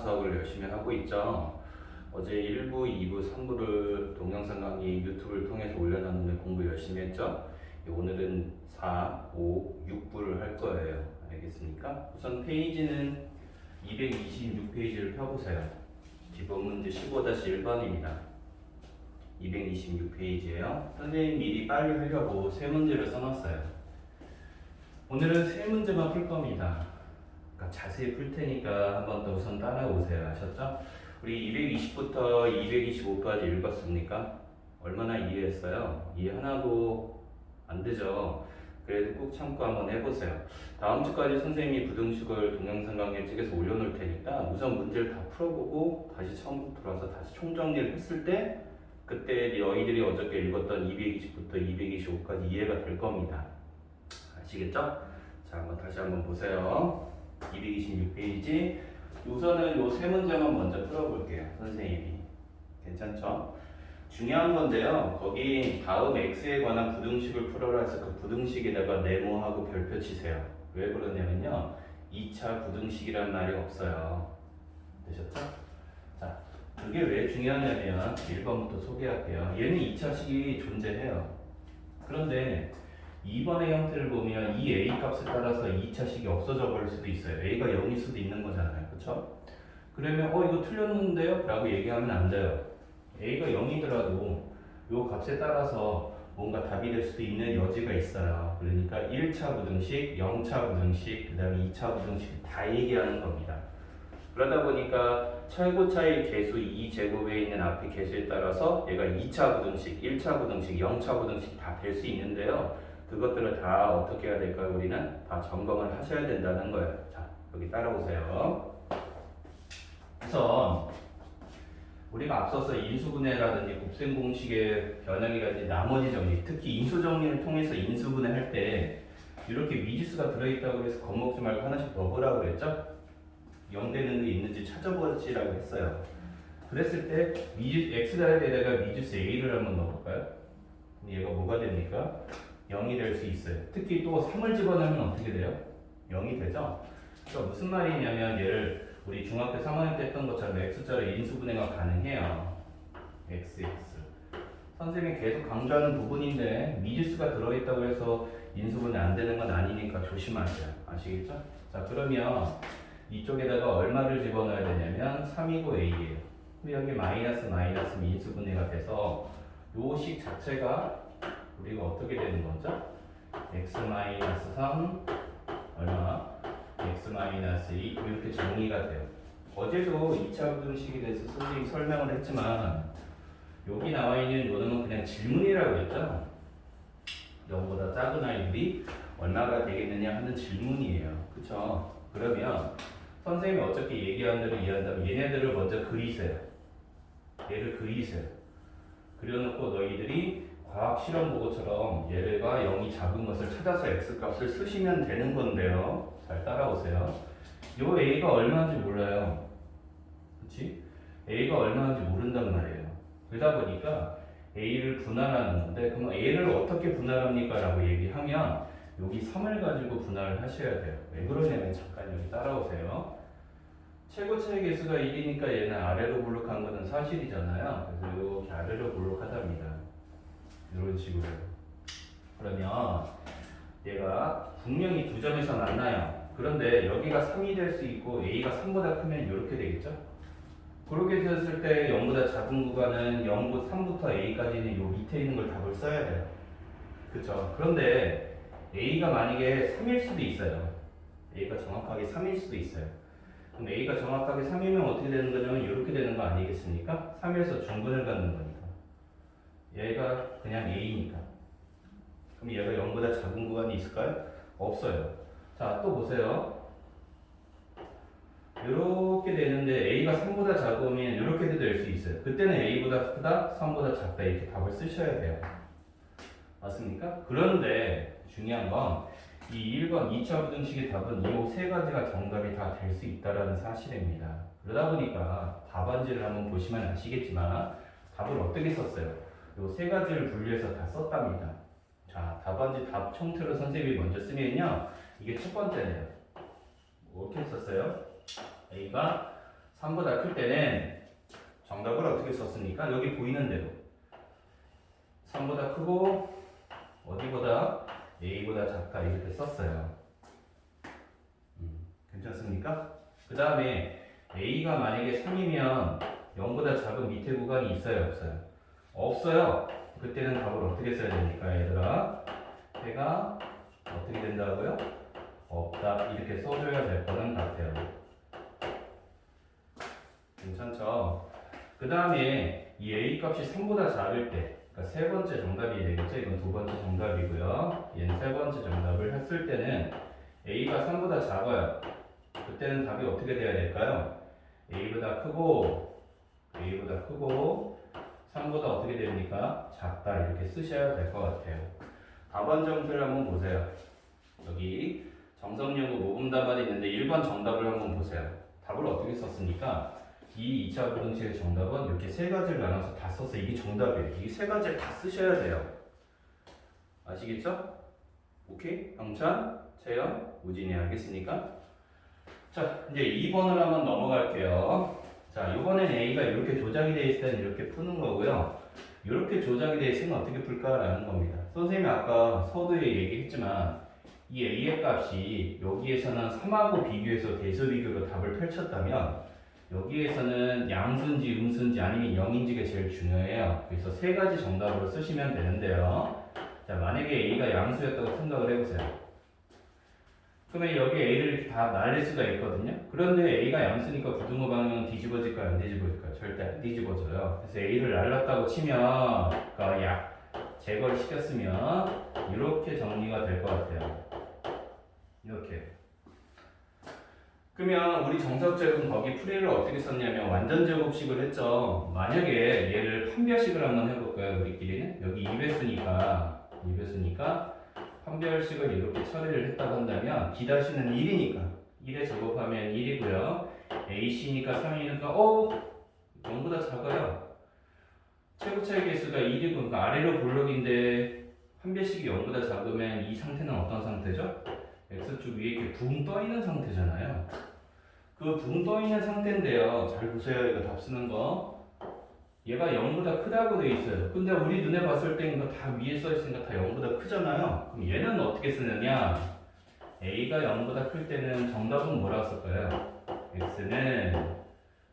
수학을 열심히 하고 있죠. 어제 1부, 2부, 3부를 동영상 강의 유튜브를 통해서 올려놨는데 공부 열심히 했죠. 오늘은 4, 5, 6부를 할 거예요. 알겠습니까? 우선 페이지는 226페이지를 펴보세요. 기본 문제 15-1번입니다. 226페이지예요. 선생님 미리 빨리 하려고 세 문제를 써놨어요. 오늘은 세 문제만 풀 겁니다. 그러니까 자세히 풀 테니까 한번 더 우선 따라오세요. 아셨죠? 우리 220부터 225까지 읽었습니까? 얼마나 이해했어요? 이해 하나도 안 되죠? 그래도 꼭 참고 한번 해보세요. 다음 주까지 선생님이 부등식을 동영상 강의 찍어서 올려놓을 테니까 우선 문제를 다 풀어보고 다시 처음부터 돌아서 다시 총정리를 했을 때 그때 너희들이 어저께 읽었던 220부터 225까지 이해가 될 겁니다. 아시겠죠? 자, 한번 다시 한번 보세요. 226페이지. 우선은 요 세 문제만 먼저 풀어볼게요. 선생님이. 괜찮죠? 중요한 건데요. 거기 다음 x에 관한 부등식을 풀어라 해서 그 부등식에다가 네모하고 별표 치세요. 왜 그러냐면요. 2차 부등식이란 말이 없어요. 되셨죠? 자, 그게 왜 중요하냐면 1번부터 소개할게요. 얘는 2차식이 존재해요. 그런데 2번의 형태를 보면 이 a 값에 따라서 2차식이 없어져 버릴 수도 있어요. a가 0일 수도 있는 거잖아요. 그렇죠? 그러면 어 이거 틀렸는데요? 라고 얘기하면 안 돼요. a가 0이더라도 요 값에 따라서 뭔가 답이 될 수도 있는 여지가 있어요. 그러니까 1차 부등식, 0차 부등식, 그 다음에 2차 부등식 다 얘기하는 겁니다. 그러다 보니까 최고차의 개수 2제곱에 있는 앞의 개수에 따라서 얘가 2차 부등식, 1차 부등식, 0차 부등식 다 될 수 있는데요. 그것들을 다 어떻게 해야 될까요? 우리는 다 점검을 하셔야 된다는 거예요. 자, 여기 따라오세요. 우선 우리가 앞서서 인수분해라든지 곱셈 공식의 변형이라든지 나머지 정리, 특히 인수 정리를 통해서 인수분해 할 때 이렇게 미지수가 들어있다고 해서 겁먹지 말고 하나씩 넣으라고 그랬죠? 0 되는 게 있는지 찾아보시라고 했어요. 그랬을 때 미지, x다에다가 미지수 a를 한번 넣어볼까요? 얘가 뭐가 됩니까? 0이 될 수 있어요. 특히 또 3을 집어넣으면 어떻게 돼요? 0이 되죠? 그러니까 무슨 말이냐면 얘를 우리 중학교 3학년 때 했던 것처럼 x자로 인수분해가 가능해요. x, x. 선생님이 계속 강조하는 부분인데 미지수가 들어있다고 해서 인수분해 안 되는 건 아니니까 조심하세요. 아시겠죠? 자 그러면 이쪽에다가 얼마를 집어넣어야 되냐면 3이고 a예요. 여기 마이너스 마이너스 인수분해가 돼서 요 식 자체가 우리가 어떻게 되는 거죠? x 마이너스 3 얼마? x 마이너스 2 이렇게 정리가 돼요. 어제도 2차 부등식에 대해서 선생님이 설명을 했지만 여기 나와 있는 요놈은 그냥 질문이라고 했죠. 0보다 작은 아이들이 얼마가 되겠느냐 하는 질문이에요. 그쵸? 그러면 선생님이 어차피 얘기한 대로 이해한다면 얘네들을 먼저 그리세요. 얘를 그리세요. 그려놓고 너희들이 과학 실험 보고처럼 얘가 0이 작은 것을 찾아서 x 값을 쓰시면 되는 건데요. 잘 따라오세요. 요 a가 얼마인지 몰라요. 그치? a가 얼마인지 모른단 말이에요. 그러다 보니까 a를 분할하는 건데 그럼 a를 어떻게 분할합니까? 라고 얘기하면 여기 3을 가지고 분할을 하셔야 돼요. 왜 그러냐면 잠깐 여기 따라오세요. 최고차의 개수가 1이니까 얘는 아래로 볼록한 거는 사실이잖아요. 그래서 이렇게 아래로 볼록하답니다. 이런 식으로. 그러면 얘가 분명히 두 점에서 만나요. 그런데 여기가 3이 될 수 있고 a가 3보다 크면 이렇게 되겠죠? 그렇게 됐을 때 0보다 작은 구간은 0, 3부터 a까지는 요 밑에 있는 걸 답을 써야 돼요. 그쵸? 그런데 a가 만약에 3일 수도 있어요. a가 정확하게 3일 수도 있어요. 그럼 a가 정확하게 3이면 어떻게 되는 거냐면 이렇게 되는 거 아니겠습니까? 3에서 중분을 갖는 거니까. 얘가 그냥 a니까. 그럼 얘가 0보다 작은 구간이 있을까요? 없어요. 자, 또 보세요. 이렇게 되는데 a가 3보다 작으면 이렇게도 될 수 있어요. 그때는 a보다 크다, 3보다 작다 이렇게 답을 쓰셔야 돼요. 맞습니까? 그런데 중요한 건 이 1번 2차 부등식의 답은 이 세 가지가 정답이 다 될 수 있다라는 사실입니다. 그러다 보니까 답안지를 한번 보시면 아시겠지만 답을 어떻게 썼어요? 이세 가지를 분류해서 다 썼답니다. 자, 답안지 답 총태로 선생님이 먼저 쓰면요. 이게 첫 번째네요. 뭐 어떻게 썼어요? a가 3보다 클 때는 정답을 어떻게 썼습니까? 여기 보이는 대로 3보다 크고 어디보다 a보다 작다 이렇게 썼어요. 음, 괜찮습니까? 그 다음에 a가 만약에 3이면 0보다 작은 밑에 구간이 있어요 없어요? 없어요. 그때는 답을 어떻게 써야 됩니까 얘들아? 해가 어떻게 된다고요? 없다 이렇게 써줘야 될 거는 같아요. 괜찮죠? 그 다음에 이 a 값이 3보다 작을 때, 그러니까 세 번째 정답이 되겠죠? 이건 두 번째 정답이고요. 얘는 세 번째 정답을 했을 때는 a가 3보다 작아요. 그때는 답이 어떻게 돼야 될까요? a보다 크고 a보다 크고 3보다 어떻게 됩니까? 작다 이렇게 쓰셔야 될 것 같아요. 답안 정수를 한번 보세요. 여기 정성연구 모범 답안이 있는데 1번 정답을 한번 보세요. 답을 어떻게 썼습니까? 이 2차 부등식의 정답은 이렇게 세 가지를 나눠서 다 써서 이게 정답이에요. 이 세 가지를 다 쓰셔야 돼요. 아시겠죠? 오케이? 영찬, 채연, 우진이 알겠습니까? 자, 이제 2번을 한번 넘어갈게요. 자, 이번엔 A가 이렇게 조작이 되어 있을 때는 이렇게 푸는 거고요. 이렇게 조작이 되어 있으면 어떻게 풀까라는 겁니다. 선생님이 아까 서두에 얘기했지만 이 A의 값이 여기에서는 3하고 비교해서 대소 비교로 답을 펼쳤다면 여기에서는 양수인지 음수인지 아니면 0인지가 제일 중요해요. 그래서 세 가지 정답으로 쓰시면 되는데요. 자, 만약에 A가 양수였다고 생각을 해보세요. 그러면 여기 A를 다 날릴 수가 있거든요. 그런데 A가 양수니까 부등호 방향은 뒤집어질까요? 안 뒤집어질까요? 절대 안 뒤집어져요. 그래서 A를 날랐다고 치면, 그러니까 약 제거를 시켰으면 이렇게 정리가 될 것 같아요. 이렇게. 그러면 우리 정석적은 거기 풀이를 어떻게 썼냐면 완전 제곱식을 했죠. 만약에 얘를 판별식을 한번 해볼까요? 우리끼리는 여기 2배수니까 2배수니까 판별식을 이렇게 처리를 했다고 한다면 D-는 1이니까 1에 제곱하면 1이고요. AC니까 3이니까 어? 0보다 작아요. 최고 차이 개수가 1이고 그러니까 아래로 볼록인데 판별식이 0보다 작으면 이 상태는 어떤 상태죠? X축 위에 이렇게 붕 떠 있는 상태잖아요. 그 붕 떠 있는 상태인데요. 잘 보세요. 이거 답 쓰는 거. 얘가 0보다 크다고 돼 있어요. 근데 우리 눈에 봤을 때 이거 다 위에 써 있으니까 다 0보다 크잖아요. 그럼 얘는 어떻게 쓰느냐? A가 0보다 클 때는 정답은 뭐라고 쓸까요? X는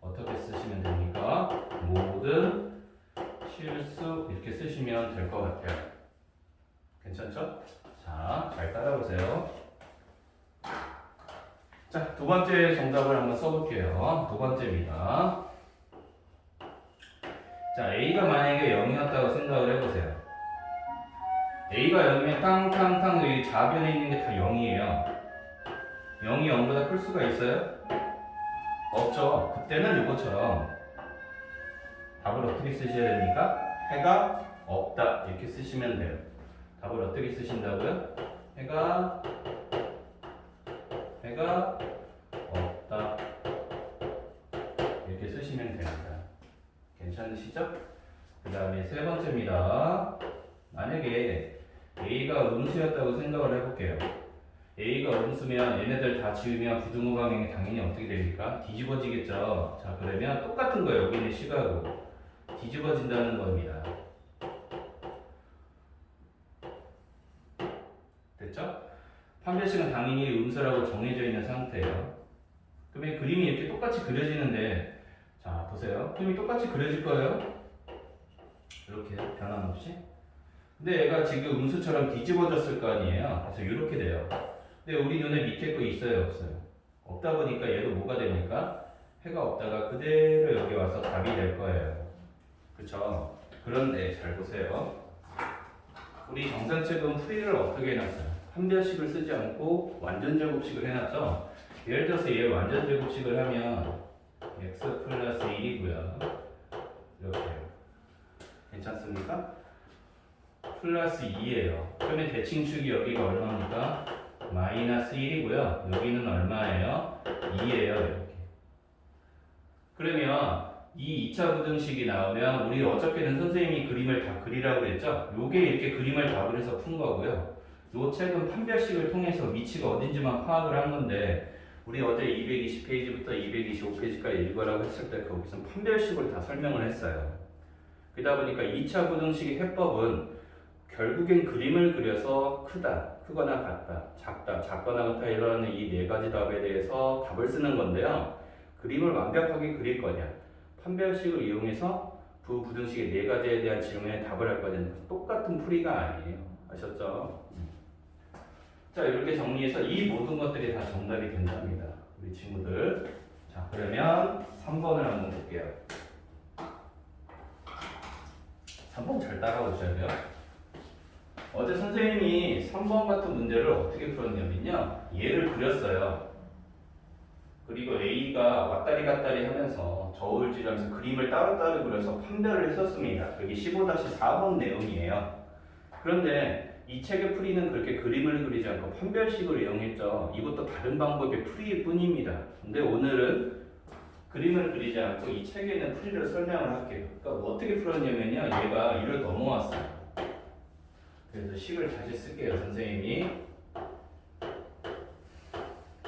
어떻게 쓰시면 됩니까? 모든 실수 이렇게 쓰시면 될 것 같아요. 괜찮죠? 자, 잘 따라오세요. 자, 두 번째 정답을 한번 써볼게요. 두 번째입니다. 자, A가 만약에 0이었다고 생각을 해보세요. A가 0이면 탕탕탕 여기 좌변에 있는 게 다 0이에요. 0이 0보다 클 수가 있어요? 없죠. 그때는 이것처럼 답을 어떻게 쓰셔야 됩니까? 해가 없다 이렇게 쓰시면 돼요. 답을 어떻게 쓰신다고요? 해가 해가 괜찮으시죠? 그 다음에 세 번째입니다. 만약에 A가 음수였다고 생각을 해볼게요. A가 음수면 얘네들 다 지우면 부등호 방향이 당연히 어떻게 됩니까? 뒤집어지겠죠. 자 그러면 똑같은 거예요. 여기는 시각으로 뒤집어진다는 겁니다. 됐죠? 판별식은 당연히 음수라고 정해져 있는 상태예요. 그러면 그림이 이렇게 똑같이 그려지는데 자 보세요. 그림이 똑같이 그려질 거예요. 이렇게 변함없이. 근데 얘가 지금 음수처럼 뒤집어졌을 거 아니에요. 그래서 이렇게 돼요. 근데 우리 눈에 밑에 거 있어요, 없어요? 없다 보니까 얘도 뭐가 됩니까? 해가 없다가 그대로 여기 와서 답이 될 거예요. 그쵸? 그런데 잘 보세요. 우리 정산책은 풀이를 어떻게 해놨어요? 판별식을 쓰지 않고 완전 제곱식을 해놨죠? 예를 들어서 얘 완전 제곱식을 하면 x 플러스 1이고요. 이렇게 괜찮습니까? 플러스 2예요. 그러면 대칭축이 여기가 얼마입니까? 마이너스 1이고요. 여기는 얼마예요? 2예요. 이렇게. 그러면 이 2차 부등식이 나오면 우리 어저께는 선생님이 그림을 다 그리라고 그랬죠? 요게 이렇게 그림을 답을 해서 푼 거고요. 요 책은 판별식을 통해서 위치가 어딘지만 파악을 한 건데 우리 어제 220페이지부터 225페이지까지 읽으라고 했을 때 거기서 판별식으로 다 설명을 했어요. 그러다 보니까 2차 부등식의 해법은 결국엔 그림을 그려서 크다, 크거나 같다, 작다, 작거나 같다 이런 이네 가지 답에 대해서 답을 쓰는 건데요. 그림을 완벽하게 그릴 거냐, 판별식을 이용해서 부부등식의 네 가지에 대한 질문에 답을 할 거냐, 똑같은 풀이가 아니에요. 아셨죠? 자 이렇게 정리해서 이 모든 것들이 다 정답이 된답니다. 우리 친구들. 자 그러면 3번을 한번 볼게요. 3번 잘 따라오셔야 돼요. 어제 선생님이 3번 같은 문제를 어떻게 풀었냐면요. 얘를 그렸어요. 그리고 A가 왔다리 갔다리 하면서 저울질하면서 그림을 따로따로 그려서 판별을 했었습니다. 여기 15-4번 내용이에요. 그런데 이 책의 풀이는 그렇게 그림을 그리지 않고 판별식을 이용했죠. 이것도 다른 방법의 풀이일 뿐입니다. 근데 오늘은 그림을 그리지 않고 이 책에 있는 풀이를 설명을 할게요. 그러니까 뭐 어떻게 풀었냐면요. 얘가 이를 넘어왔어요. 그래서 식을 다시 쓸게요. 선생님이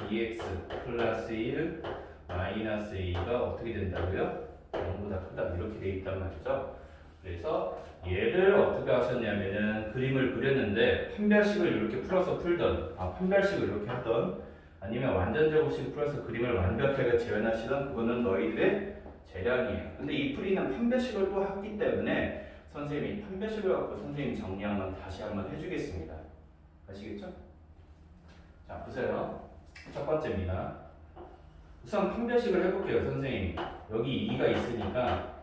dx 플러스 1 마이너스 a가 어떻게 된다고요? 0보다 크다 이렇게 돼 있단 말이죠. 그래서 얘를 어떻게 하셨냐면은 그림을 그렸는데 판별식을 이렇게 풀어서 풀던 아 판별식을 이렇게 하던 아니면 완전 제곱식 풀어서 그림을 완벽하게 재현하시던 그거는 너희들의 재량이에요. 근데 이 풀이는 판별식을 또 했기 때문에 선생님이 판별식을 갖고 선생님 정리 한번 다시 한번 해주겠습니다. 아시겠죠? 자 보세요. 첫 번째입니다. 우선 판별식을 해볼게요, 선생님. 여기 2가 있으니까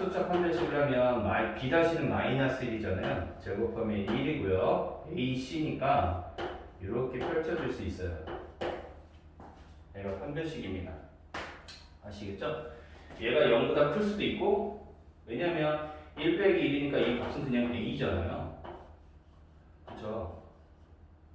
자, 짝수차 판별식을 하면 마, B-는 마이너스 1이잖아요. 제곱하면 1이고요. AC니까 이렇게 펼쳐질 수 있어요. 얘가 판별식입니다. 아시겠죠? 얘가 0보다 클 수도 있고 왜냐면 1 빼기 1이니까 이 값은 그냥 A잖아요. 그렇죠?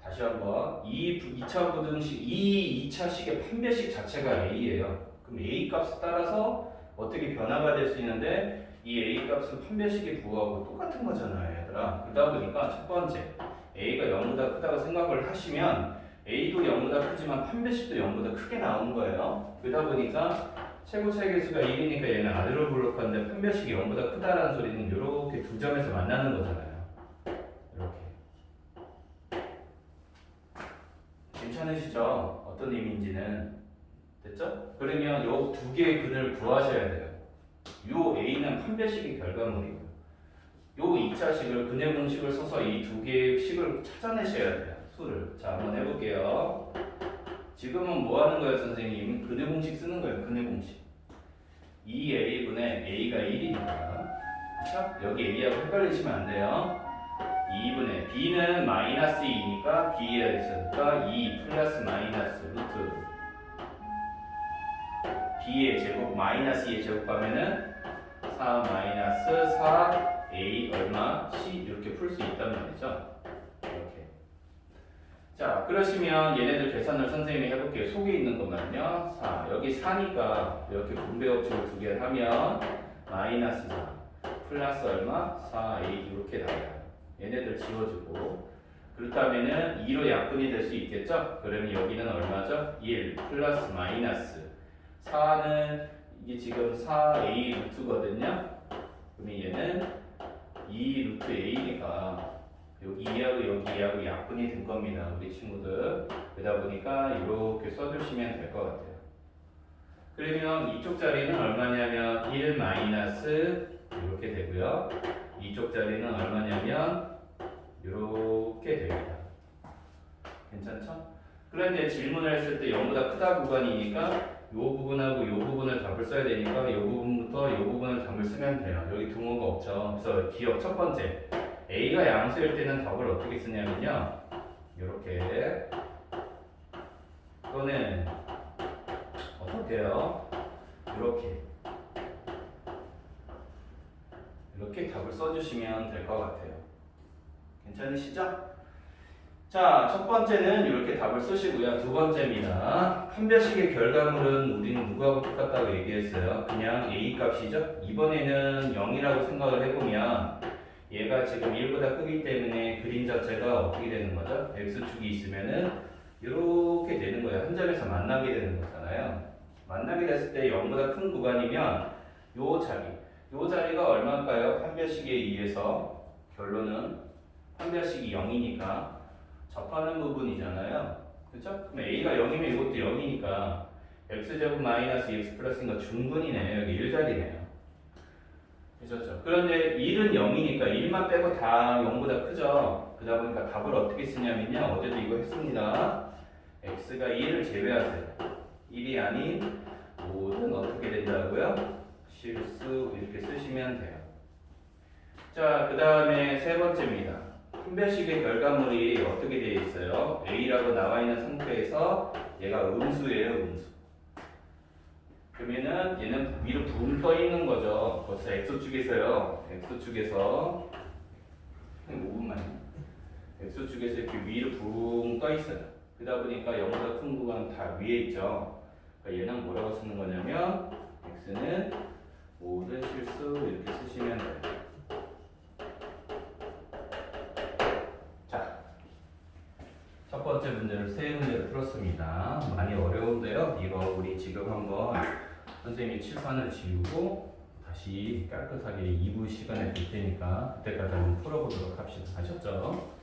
다시 한번 이 2차 부등식 이 2차 식의 판별식 자체가 A예요. 그럼 A 값에 따라서 어떻게 변화가 될 수 있는데 이 A 값은 판별식에 부호하고 똑같은 거잖아요, 얘들아. 그러다 보니까 첫 번째 A가 0보다 크다고 생각을 하시면 A도 0보다 크지만 판별식도 0보다 크게 나온 거예요. 그러다 보니까 최고차의 개수가 1이니까 얘는 아래로 블록하는데 판별식이 0보다 크다라는 소리는 이렇게 두 점에서 만나는 거잖아요. 이렇게. 괜찮으시죠? 어떤 의미인지는 됐죠? 그러면 요 두 개의 근을 구하셔야 돼요. 요 A는 판별식의 결과물이고 요 2차식을 근의 공식을 써서 이 두 개의 식을 찾아내셔야 돼요. 수를. 자, 한번 해볼게요. 지금은 뭐 하는 거예요, 선생님? 근의 공식 쓰는 거예요, 근의 공식. 2A분의 A가 1이니까. 자, 여기 A하고 헷갈리시면 안 돼요. 2분의 B는 마이너스 2니까 B에 있으니까 2 플러스 마이너스 루트 B의 제곱 마이너스 2의 제곱하면은 4 마이너스 4 A 얼마 C 이렇게 풀 수 있단 말이죠. 이렇게. 자 그러시면 얘네들 계산을 선생님이 해볼게요. 속에 있는 것만요. 4 여기 4니까 이렇게 분배 법칙을 두개 하면 마이너스 4 플러스 얼마 4A 이렇게 나와요. 얘네들 지워주고 그렇다면은 2로 약분이 될 수 있겠죠? 그러면 여기는 얼마죠? 1 플러스 마이너스 4는 이게 지금 4a 루트거든요. 그러면 얘는 2 루트 a니까 여기 2하고 여기 2하고 약분이 된 겁니다. 우리 친구들. 그러다 보니까 이렇게 써주시면 될 것 같아요. 그러면 이쪽 자리는 얼마냐면 1 마이너스 이렇게 되고요. 이쪽 자리는 얼마냐면 이렇게 됩니다. 괜찮죠? 그런데 질문을 했을 때 0보다 크다 구간이니까 이 부분하고 이 부분을 답을 써야 되니까 이 부분부터 이 부분을 답을 쓰면 돼요. 여기 등호가 없죠. 그래서 기억 첫 번째 A가 양수일 때는 답을 어떻게 쓰냐면요. 이렇게 또는 어떻게 해요? 이렇게 이렇게 답을 써주시면 될 것 같아요. 괜찮으시죠? 자, 첫 번째는 이렇게 답을 쓰시고요. 두 번째입니다. 판별식의 결과물은 우리는 누구하고 똑같다고 얘기했어요? 그냥 A 값이죠? 이번에는 0이라고 생각을 해보면 얘가 지금 1보다 크기 때문에 그림 자체가 어떻게 되는 거죠? X축이 있으면은 이렇게 되는 거예요. 한 점에서 만나게 되는 거잖아요. 만나게 됐을 때 0보다 큰 구간이면 요 자리, 요 자리가 얼마일까요? 판별식에 의해서 결론은 판별식이 0이니까 접하는 부분이잖아요. 그렇죠? 그럼 a가 0이면 이것도 0이니까 x제곱 마이너스 x 플러스인 거 충분히네요. 여기 1자리네요. 그렇죠? 그런데 1은 0이니까 1만 빼고 다 0보다 크죠? 그러다 보니까 답을 어떻게 쓰냐면요. 어제도 이거 했습니다. x가 1을 제외하세요. 1이 아닌 모든 어떻게 된다고요? 실수 이렇게 쓰시면 돼요. 자, 그 다음에 세 번째입니다. 분배식의 결과물이 어떻게 되어 있어요? A라고 나와 있는 상태에서 얘가 음수예요, 음수. 그러면은 얘는 위로 붕 떠 있는 거죠. 벌써 x축에서요. x축에서 5분만요. x축에서 이렇게 위로 붕 떠 있어요. 그러다 보니까 0보다 큰 구간 다 위에 있죠. 그러니까 얘는 뭐라고 쓰는 거냐면 x는 모든 실수 이렇게 쓰시면 돼요. 번째 문제를 세 문제를 풀었습니다. 많이 어려운데요. 이거 우리 지금 한번 선생님이 칠판을 지우고 다시 깨끗하게 2부 시간에 줄 테니까 그때까지 한번 풀어보도록 합시다. 아셨죠?